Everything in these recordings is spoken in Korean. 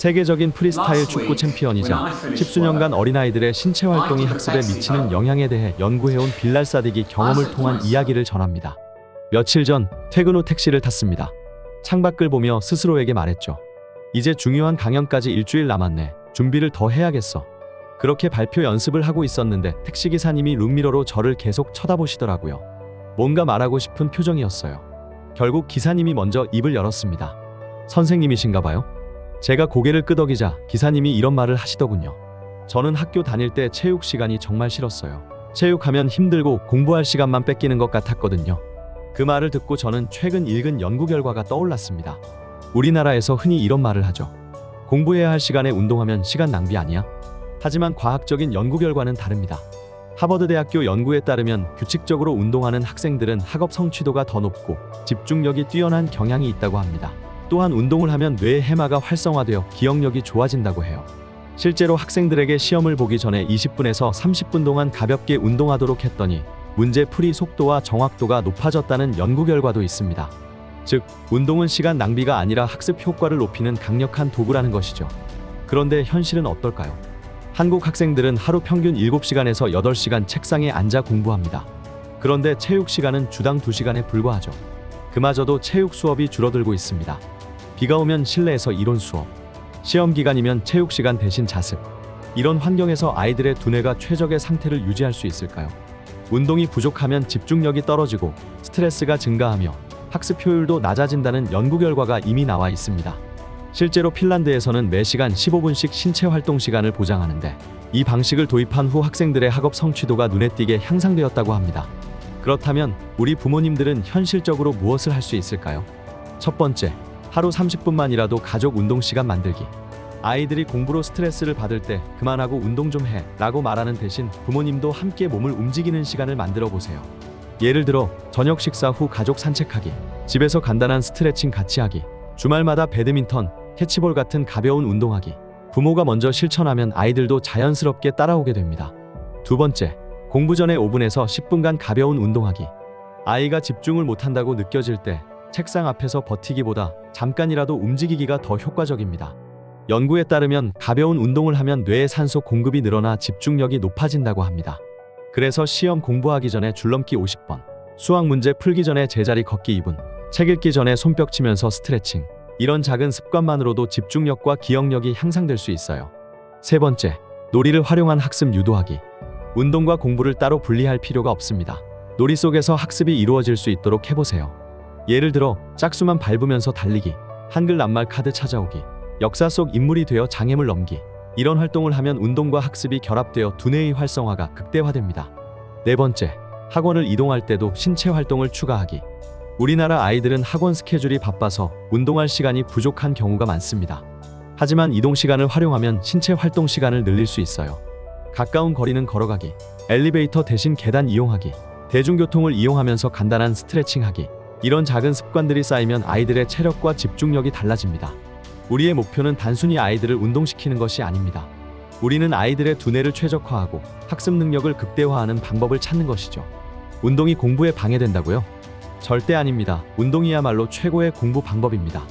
세계적인 프리스타일 축구 챔피언이자 십수년간 어린아이들의 신체 활동이 학습에 미치는 영향에 대해 연구해온 빌랄 사딕이 경험을 통한 이야기를 전합니다. 며칠 전 퇴근 후 택시를 탔습니다. 창밖을 보며 스스로에게 말했죠. 이제 중요한 강연까지 일주일 남았네. 준비를 더 해야겠어. 그렇게 발표 연습을 하고 있었는데 택시기사님이 룸미러로 저를 계속 쳐다보시더라고요. 뭔가 말하고 싶은 표정이었어요. 결국 기사님이 먼저 입을 열었습니다. 선생님이신가 봐요? 제가 고개를 끄덕이자 기사님이 이런 말을 하시더군요. 저는 학교 다닐 때 체육 시간이 정말 싫었어요. 체육하면 힘들고 공부할 시간만 뺏기는 것 같았거든요. 그 말을 듣고 저는 최근 읽은 연구 결과가 떠올랐습니다. 우리나라에서 흔히 이런 말을 하죠. 공부해야 할 시간에 운동하면 시간 낭비 아니야? 하지만 과학적인 연구 결과는 다릅니다. 하버드 대학교 연구에 따르면 규칙적으로 운동하는 학생들은 학업 성취도가 더 높고 집중력이 뛰어난 경향이 있다고 합니다. 또한 운동을 하면 뇌의 해마가 활성화되어 기억력이 좋아진다고 해요. 실제로 학생들에게 시험을 보기 전에 20분에서 30분 동안 가볍게 운동하도록 했더니 문제 풀이 속도와 정확도가 높아졌다는 연구 결과도 있습니다. 즉, 운동은 시간 낭비가 아니라 학습 효과를 높이는 강력한 도구라는 것이죠. 그런데 현실은 어떨까요? 한국 학생들은 하루 평균 7시간에서 8시간 책상에 앉아 공부합니다. 그런데 체육 시간은 주당 2시간에 불과하죠. 그마저도 체육 수업이 줄어들고 있습니다. 비가 오면 실내에서 이론 수업, 시험 기간이면 체육 시간 대신 자습. 이런 환경에서 아이들의 두뇌가 최적의 상태를 유지할 수 있을까요? 운동이 부족하면 집중력이 떨어지고 스트레스가 증가하며 학습 효율도 낮아진다는 연구 결과가 이미 나와 있습니다. 실제로 핀란드에서는 매 시간 15분씩 신체 활동 시간을 보장하는데 이 방식을 도입한 후 학생들의 학업 성취도가 눈에 띄게 향상되었다고 합니다. 그렇다면 우리 부모님들은 현실적으로 무엇을 할 수 있을까요? 첫 번째, 하루 30분만이라도 가족 운동 시간 만들기. 아이들이 공부로 스트레스를 받을 때 그만하고 운동 좀 해 라고 말하는 대신 부모님도 함께 몸을 움직이는 시간을 만들어 보세요. 예를 들어 저녁 식사 후 가족 산책하기, 집에서 간단한 스트레칭 같이 하기, 주말마다 배드민턴, 캐치볼 같은 가벼운 운동하기. 부모가 먼저 실천하면 아이들도 자연스럽게 따라오게 됩니다. 두 번째, 공부 전에 5분에서 10분간 가벼운 운동하기. 아이가 집중을 못한다고 느껴질 때 책상 앞에서 버티기보다 잠깐이라도 움직이기가 더 효과적입니다. 연구에 따르면 가벼운 운동을 하면 뇌의 산소 공급이 늘어나 집중력이 높아진다고 합니다. 그래서 시험 공부하기 전에 줄넘기 50번, 수학 문제 풀기 전에 제자리 걷기 2분, 책 읽기 전에 손뼉 치면서 스트레칭. 이런 작은 습관만으로도 집중력과 기억력이 향상될 수 있어요. 세 번째, 놀이를 활용한 학습 유도하기. 운동과 공부를 따로 분리할 필요가 없습니다. 놀이 속에서 학습이 이루어질 수 있도록 해보세요. 예를 들어 짝수만 밟으면서 달리기, 한글 낱말 카드 찾아오기, 역사 속 인물이 되어 장애물 넘기. 이런 활동을 하면 운동과 학습이 결합되어 두뇌의 활성화가 극대화됩니다. 네 번째, 학원을 이동할 때도 신체 활동을 추가하기. 우리나라 아이들은 학원 스케줄이 바빠서 운동할 시간이 부족한 경우가 많습니다. 하지만 이동 시간을 활용하면 신체 활동 시간을 늘릴 수 있어요. 가까운 거리는 걸어가기, 엘리베이터 대신 계단 이용하기, 대중교통을 이용하면서 간단한 스트레칭하기. 이런 작은 습관들이 쌓이면 아이들의 체력과 집중력이 달라집니다. 우리의 목표는 단순히 아이들을 운동시키는 것이 아닙니다. 우리는 아이들의 두뇌를 최적화하고 학습 능력을 극대화하는 방법을 찾는 것이죠. 운동이 공부에 방해된다고요? 절대 아닙니다. 운동이야말로 최고의 공부 방법입니다.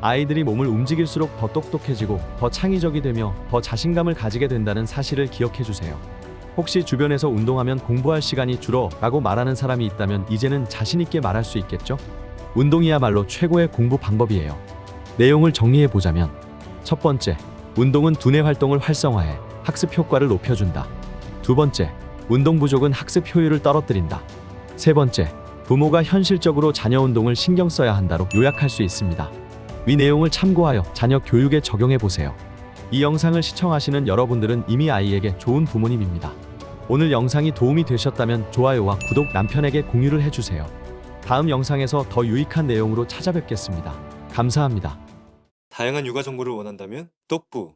아이들이 몸을 움직일수록 더 똑똑해지고 더 창의적이 되며 더 자신감을 가지게 된다는 사실을 기억해 주세요. 혹시 주변에서 운동하면 공부할 시간이 줄어 라고 말하는 사람이 있다면 이제는 자신있게 말할 수 있겠죠? 운동이야말로 최고의 공부 방법이에요. 내용을 정리해 보자면 첫 번째, 운동은 두뇌 활동을 활성화해 학습 효과를 높여준다. 두 번째, 운동 부족은 학습 효율을 떨어뜨린다. 세 번째, 부모가 현실적으로 자녀 운동을 신경 써야 한다로 요약할 수 있습니다. 위 내용을 참고하여 자녀 교육에 적용해 보세요. 이 영상을 시청하시는 여러분들은 이미 아이에게 좋은 부모님입니다. 오늘 영상이 도움이 되셨다면 좋아요와 구독 남편에게 공유를 해주세요. 다음 영상에서 더 유익한 내용으로 찾아뵙겠습니다. 감사합니다. 다양한 육아 정보를 원한다면 똑부